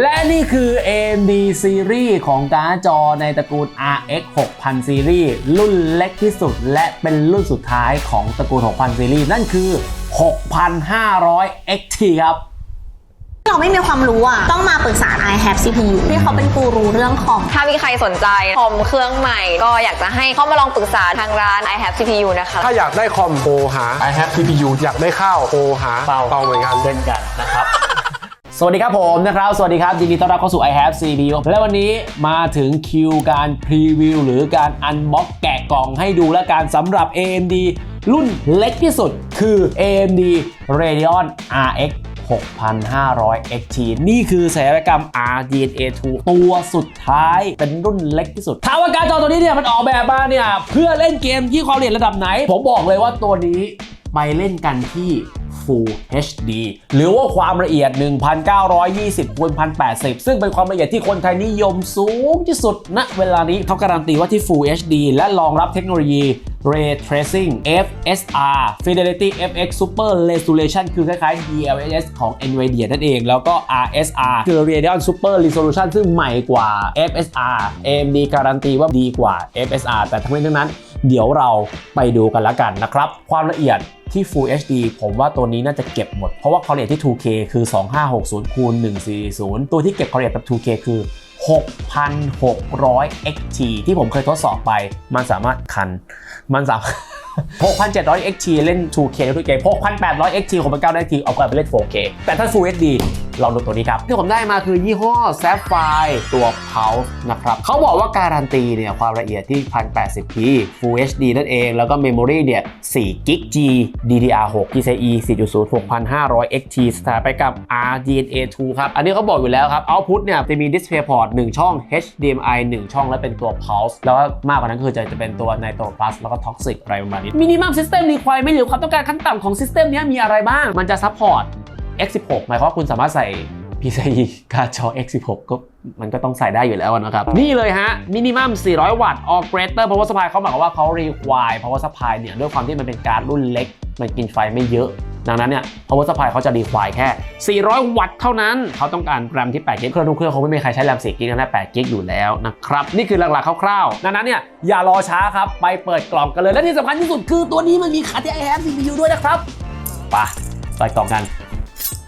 และนี่คือ AMD ซีรีส์ของการ์ดจอในตระกูล RX 6000 ซีรีส์รุ่นเล็กที่สุด และเป็นรุ่นสุดท้ายของตระกูล 6000 ซีรีส์นั่นคือ 6500 XT ครับเราไม่มีความรู้อะ ต้องมาปรึกษา i have CPU ที่เขาเป็นกูรูเรื่องคอม ถ้ามีใครสนใจคอมเครื่องใหม่ ก็อยากจะให้เข้ามาลองปรึกษาทางร้าน i have CPU นะคะ ถ้าอยากได้คอมโทรหา I have CPU อยากได้ข้าวโทรหาเปาเปาเหมือนกันเช่นกันนะครับ สวัสดีครับผมนะครับ สวัสดีครับยินดีต้อนรับเข้าสู่ i have CPU และวันนี้มาถึงคิวการพรีวิวหรือการอันบ็อกแกะกล่องให้ดูและการสำหรับ AMD รุ่นเล็กที่สุดคือ AMD Radeon RX 6500 XT นี่คือศัลยกรรม RDNA 2 ตัวสุดท้ายเป็นรุ่นเล็กที่สุดถามว่าการจอตัวนี้เนี่ยมันออกแบบมาเนี่ยเพื่อเล่นเกมที่ความละเอียดระดับไหน ผมบอกเลยว่าตัวนี้ไปเล่นกันที่ Full HD หรือว่าความละเอียด 1920คูณ1080 ซึ่งเป็นความละเอียดที่คนไทยนิยมสูงที่สุดณเวลานี้เขาการันตีว่าที่ Full HD และรองรับเทคโนโลยี Ray Tracing FSR Fidelity FX Super Resolution คือคล้ายๆ DLSS ของ NVIDIA นั่นเอง แล้วก็ RSR คือ Radeon Super Resolution ซึ่งใหม่กว่า FSR AMD การันตีว่าดีกว่า FSR แต่ทั้งนี้ทั้งนั้นเดี๋ยวเราไปดูกันละกันนะครับ ความละเอียดที่ Full HD ผมว่าตัวนี้น่าจะเก็บหมด เพราะว่าความละเอียดที่ 2K คือ 2560คูณ140 ตัวที่เก็บความละเอียดแบบ 2K คือ 6,600 XT ที่ผมเคยทดสอบไป มันสามารถคัน มันสามารถ 6,700 XT เล่น 2K ได้ด้วยเกม6,800 XT ของมัน9ได้ทีเอากลับไปเล่น 4K แต่ถ้า Full HD ลองดูตัวนี้ครับ ที่ผมได้มาคือยี่ห้อ Sapphire ตัว Pulse นะครับเขาบอกว่าการันตีเนี่ยความละเอียดที่ 1080p Full HD นั่นเอง แล้วก็ Memory เนี่ย4 g G DDR6 PCIe 4.0 6500 XT สถาปัตยกรรม RDNA 2 ครับ อันนี้เขาบอกอยู่แล้วครับ Output เนี่ยจะมี DisplayPort 1 ช่อง HDMI 1 ช่องและเป็นตัว Pulse แล้วก็มากกว่านั้นคือจะจะเป็นตัว Nitro Plus แล้วก็ Toxic อะไรประมาณนี้ Minimum System Requirement หรือความต้องการขั้นต่ำของ System เนี้ยมีอะไรบ้าง มันจะ support X16 หมายความว่าคุณสามารถใส่ PCIe การ์ดจอ X16 ก็มันก็ต้องใส่ได้อยู่แล้วนะครับ นี่เลยฮะ มินิมัม 400 วัตต์ or greater power supply เขาหมายความว่าเขา require power supply เนี่ย ด้วยความที่มันเป็นการ์ดรุ่นเล็ก มันกินไฟไม่เยอะ ดังนั้นเนี่ย power supply เขาจะ require แค่ 400 วัตต์เท่านั้น เขาต้องการแรมที่ 8 กิกเครื่องทุกเครื่องคงไม่มีใครใช้แรม 4 กิกกันได้8กิกอยู่แล้วนะครับ นี่คือหลักๆคร่าวๆ ดังนั้นเนี่ย อย่ารอช้าครับ ไปเปิดกล่องกันเลย และที่สำคัญที่สุดคือตัวนี้มันมีขาที่ i have CPU ด้วยนะครับไปเปิดกล่องกัน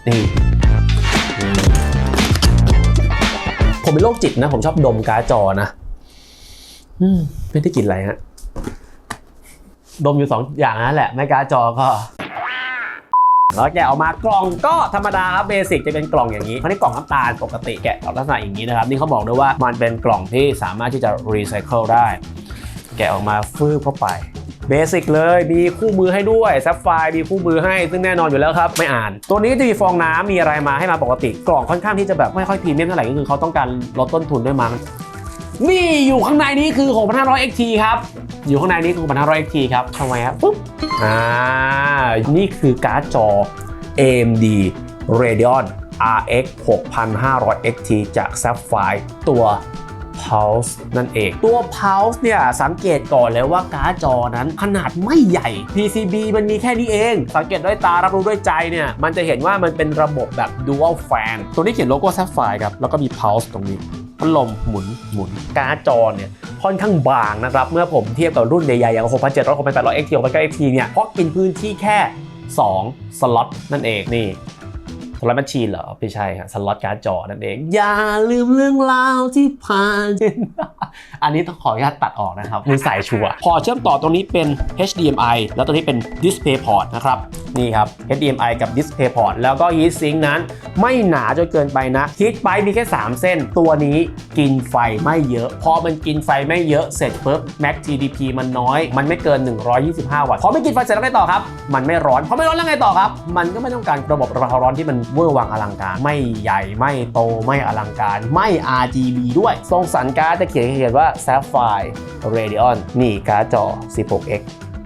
นี่ผมเป็นโรคจิตนะ ผมชอบดมการ์ดจอนะอืมไม่ได้กินอะไรฮะ ดมอยู่สองอย่างนั่นแหละ ไม่การ์ดจอก็แล้วแกะออกมากล่องก็ธรรมดาครับเบสิกจะเป็นกล่องอย่างนี้คราวนี้กล่องน้ำตาลปกติแกะออกลักษณะอย่างนี้นะครับ นี่เขาบอกด้วยว่ามันเป็นกล่องที่สามารถที่จะรีไซเคิลได้ แกะออกมาฟืบเข้าไป เบสิกเลย มีคู่มือให้ด้วยซับไฟมีคู่มือให้ ซึ่งแน่นอนอยู่แล้วครับ ไม่อ่าน ตัวนี้จะมีฟองน้ำมีอะไรมาให้มาปกติ กล่องค่อนข้างที่จะแบบไม่ค่อยพรีเมียมเท่าไหร่ก็คือเขาต้องการลดต้นทุนด้วยมั้งนี่อยู่ข้างในนี้คือ 6,500 XT ครับ อยู่ข้างในนี้คือ 6,500 XT ครับทำไมครับปุ๊บอ่า นี่คือการ์ดจอ AMD Radeon RX 6500 XT จาก Sapphire ตัว Pulse นั่นเอง ตัว Pulse เนี่ยสังเกตก่อนเลยว่าการ์ดจอนั้นขนาดไม่ใหญ่ PCB มันมีแค่นี้เอง สังเกตด้วยตารับรู้ด้วยใจเนี่ยมันจะเห็นว่ามันเป็นระบบแบบ Dual Fan ตัวนี้เขียนโลโก้ Sapphire ครับแล้วก็มี Pulse ตรงนี้พัดลมหมุนหมุนการ์ดจอเนี่ยค่อนข้างบางนะครับ เมื่อผมเทียบกับรุ่นใหญ่ๆอย่าง 6700 6800 XT 6900 XT เนี่ยเพราะกินพื้นที่แค่ 2 สล็อตนั่นเองนี่ ล็อตแมชชีนเหรอไม่ใช่ฮะสล็อตการ์ดจอนั่นเอง อย่าลืมเรื่องราวที่ผ่านอันนี้ต้องขออนุญาตตัดออกนะครับมือสายชัวร์พอเชื่อมต่อตรงนี้เป็น HDMI แล้วตัวนี้เป็น DisplayPort นะครับนี่ครับ HDMI กับ DisplayPort แล้วก็ Heat Sink นั้น ไม่หนาจนเกินไปนะ Heat Pipe มีแค่ 3 เส้น ตัวนี้กินไฟไม่เยอะ พอมันกินไฟไม่เยอะเสร็จปุ๊บ Max TDP มันน้อย มันไม่เกิน 125 วัตต์พอไม่กินไฟเสร็จแล้วไงต่อครับ มันไม่ร้อนพอไม่ร้อนแล้วไงต่อครับ มันก็ไม่ต้องการระบบระบายความร้อนที่มันเวอร์วังอลังการ ไม่ใหญ่ไม่โตไม่อลังการ ไม่ RGB ด้วย ทรงสันการ์ดจะเขียนเขียนว่า Sapphire Radeon นี่การ์ดจอ 16x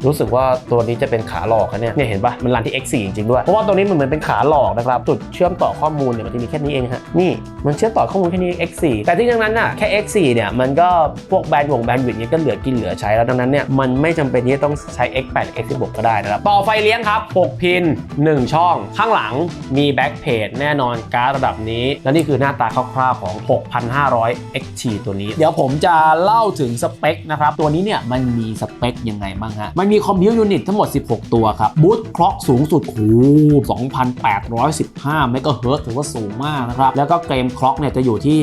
รู้สึกว่าตัวนี้จะเป็นขาหลอกนะเนี่ยเนี่ยเห็นปะมันรันที่ X4 จริงๆด้วยเพราะว่าตัวนี้มันเหมือนเป็นขาหลอกนะครับจุดเชื่อมต่อข้อมูลเนี่ยมันจะมีแค่นี้เองฮะนี่มันเชื่อมต่อข้อมูลแค่นี้ X4 แต่ที่ดังนั้นน่ะแค่ X4 เนี่ยมันก็พวกแบนด์วงแบนด์วิดเนี่ยก็เหลือกินเหลือใช้แล้วดังนั้นเนี่ยมันไม่จำเป็นที่จะต้องใช้ X8 X16 ก็ได้นะครับต่อไฟเลี้ยงครับ 6 พิน 1 ช่อง ข้างหลังมีแบ็คเพจแน่นอนการ์ดระดับนี้ และนี่คือหน้าตาคร่าวๆของ 6,500 XT ตัวนี้ เดี๋ยวผมจะเล่าถึงสเปคนะครับ ตัวนี้เนี่ยมันมีสเปคยังไงบ้างฮะมันมีคอมพิวต์ยูนิตทั้งหมด 16 ตัวครับบูตคล็อกสูงสุดโอ้โห2,815เมกะเฮิร์ตถือว่าสูงมากนะครับ แล้วก็เกมคล็อกเนี่ยจะอยู่ที่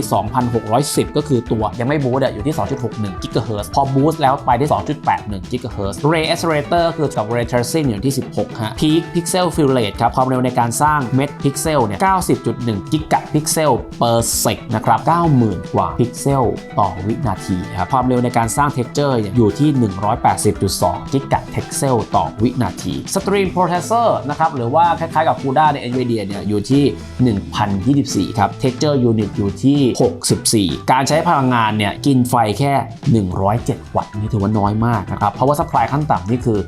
2,610 ก็คือตัวยังไม่บูตอะอยู่ที่ 2.61กิกะเฮิร์ตพอบูตแล้วไปที่2.81กิกะเฮิรตซ์ Ray Accelerator คือกับ Ray Tracing อยู่ที่ 16 ฮะ Peak Pixel Fill Rate ครับความเร็วในการสร้างเม็ดพิกเซลเนี่ย90.1กิกะพิกเซล per sec นะครับ 90,000 กว่าพิกเซลต่อวินาทีครับความเร็วในการสร้าง texture เนี่ยอยู่ที่ 180.2กิกะ pixel ต่อวินาที Stream Processor นะครับหรือว่าคล้ายๆกับ CUDA ใน NVIDIA เนี่ยอยู่ที่ 1,024 ครับ Texture Unit อยู่ที่ 64 การใช้พลังงานเนี่ยกินไฟแค่ 107 วัตต์นี่ถือว่าน้อยมากนะครับ Power Supply ขั้นต่ำนี่คือ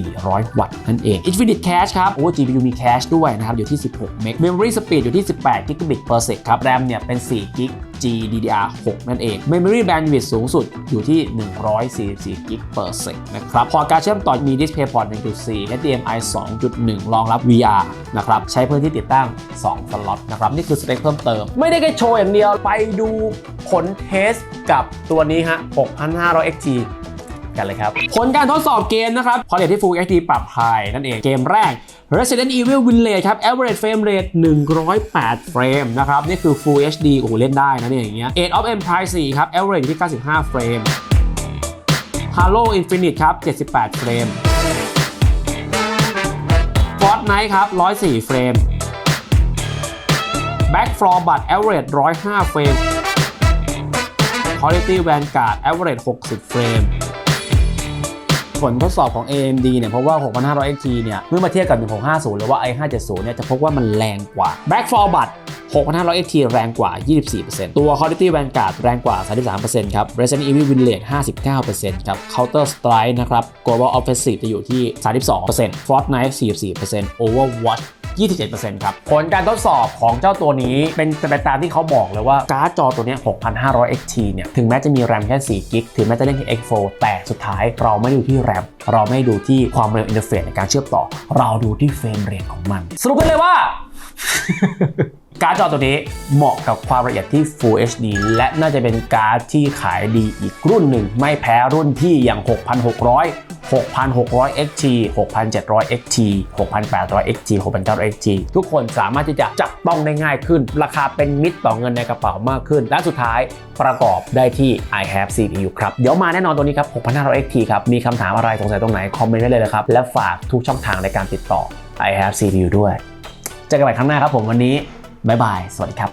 400 วัตต์นั่นเอง Infinite Cache ครับ โอ้ GPU มี Cache ด้วยนะครับ อยู่ที่ 16 เมก Memory Speed อยู่ที่ 18 Gigabit per sec ครับ RAM เนี่ยเป็น 4 กิก GDDR6 นั่นเอง Memory Bandwidth สูงสุดอยู่ที่ 144กิก per sec นะครับ พอการเชื่อมต่อมี DisplayPort 1.4 HDMI 2.1 รองรับ VR นะครับ ใช้พื้นที่ติดตั้ง 2 สล็อตนะครับ นี่คือสเปคเพิ่มเติม ไม่ได้แค่โชว์อย่างเดียว ไปดูผลเทสกับตัวนี้ฮะ 6,500 XT กันเลยครับ ผลการทดสอบเกมนะครับพอเรทที่ Full HD ปรับไฮนั่นเอง เกมแรก Resident Evil Village ครับ average frame rate 108 เฟรมนะครับ นี่คือ Full HD โอ้โห เล่นได้นะเนี่ยอย่างเงี้ย Age of Empires 4ครับ average ที่ 95 เฟรม Halo Infinite ครับ 78 เฟรม Fortnite ครับ 104 เฟรม Back Floor But average 105 เฟรม Quality Vanguard average 60 เฟรม ผลทดสอบของ AMD เนี่ยเพราะว่า 6500 XT เนี่ยเมื่อมาเทียบกับ 1650 หรือว่า i570 เนี่ยจะพบว่ามันแรงกว่า Black for b u t 6500 XT แรงกว่า 24%ตัว Quality Vanguard แรงกว่า 33%ครับ Resident Evil Village 59%ครับ Counter Strike นะครับ Global Offensive จะอยู่ที่ 32% Fortnite 44% Overwatch 27%ครับ ผลการทดสอบของเจ้าตัวนี้เป็นไปตามที่เขาบอกเลยว่าการ์ดจอตัวนี้ย6,500 XT เนี่ย ถึงแม้จะมีแรมแค่ 4 กิก ถึงแม้จะเล่นที่ X4 แต่สุดท้ายเราไม่ดูที่แรม เราไม่ดูที่ความเร็วอินเทอร์เฟซในการเชื่อมต่อ เราดูที่เฟรมเรทของมัน สรุปกันเลยว่า การ์ดจอตัวนี้เหมาะกับความละเอียดที่ Full HD และน่าจะเป็นการ์ดที่ขายดีอีกรุ่นหนึ่ง ไม่แพ้รุ่นที่อย่าง 6,600 6,600 XT 6,700 XT 6,800 XT 6,900 XT ทุกคนสามารถที่จะจับต้องได้ง่ายขึ้น ราคาเป็นมิตรต่อเงินในกระเป๋ามากขึ้น และสุดท้ายประกอบได้ที่ I have CPU ครับ เดี๋ยวมาแน่นอนตัวนี้ครับ 6,500 XT ครับ มีคำถามอะไรสงสัยตรงไหน คอมเมนต์ได้เลยนะครับ และฝากทุกช่องทางในการติดต่อ I have CPU ด้วย เจอกันใหม่ครั้งหน้าครับผมวันนี้ บ๊ายบาย สวัสดีครับ